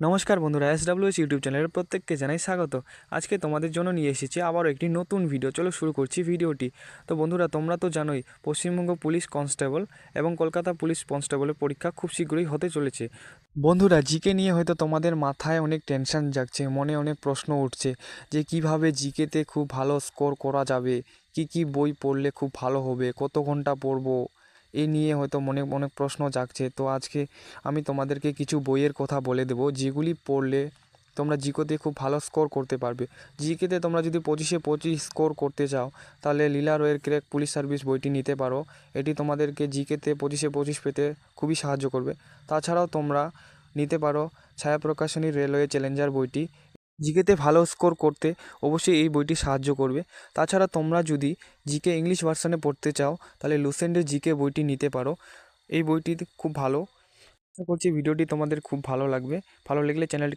নমস্কার বন্ধুরা S WS YouTube চ্যানেলের প্রত্যেককে জানাই স্বাগত। আজকে তোমাদের জন্য নিয়ে এসেছি আবারও একটি নতুন ভিডিও চলো শুরু করছি ভিডিওটি তো বন্ধুরা, তোমরা তো জানোই, পশ্চিমবঙ্গ পুলিশ কনস্টেবল এবং কলকাতা পুলিশ কনস্টেবলের পরীক্ষা খুব শীঘ্রই হতে চলেছে। বন্ধুরা জিকে নিয়ে হয়তো তোমাদের মাথায় অনেক টেনশন জাগছে, মনে অনেক প্রশ্ন উঠছে যে কীভাবে জিকেতে খুব ভালো স্কোর করা যাবে, কি কি বই পড়লে খুব ভালো হবে, কত ঘণ্টা পড়ব এই নিয়ে হয়তো মনে অনেক প্রশ্ন জাগছে। তো আজকে আমি তোমাদেরকে কিছু বইয়ের কথা বলে দেবো, যেগুলি পড়লে তোমরা জিকোতে খুব ভালো স্কোর করতে পারবে। জিকেতে তোমরা যদি পঁচিশে পঁচিশ স্কোর করতে চাও, তাহলে লীলা রয়ের ক্রেক পুলিশ সার্ভিস বইটি নিতে পারো। এটি তোমাদেরকে জিকেতে পঁচিশে পঁচিশ পেতে খুবই সাহায্য করবে। তাছাড়াও তোমরা নিতে পারো ছায়া প্রকাশনী রেলওয়ে চ্যালেঞ্জার বইটি। জিকেতে ভালো স্কোর করতে অবশ্যই এই বইটি সাহায্য করবে। তাছাড়া তোমরা যদি জিকে ইংলিশ ভার্সনে পড়তে চাও, তাহলে লুসেন্ডের জিকে বইটি নিতে পারো। এই বইটি খুব ভালো। আশা করছি ভিডিওটি তোমাদের খুব ভালো লাগবে। ভালো লাগলে চ্যানেলটি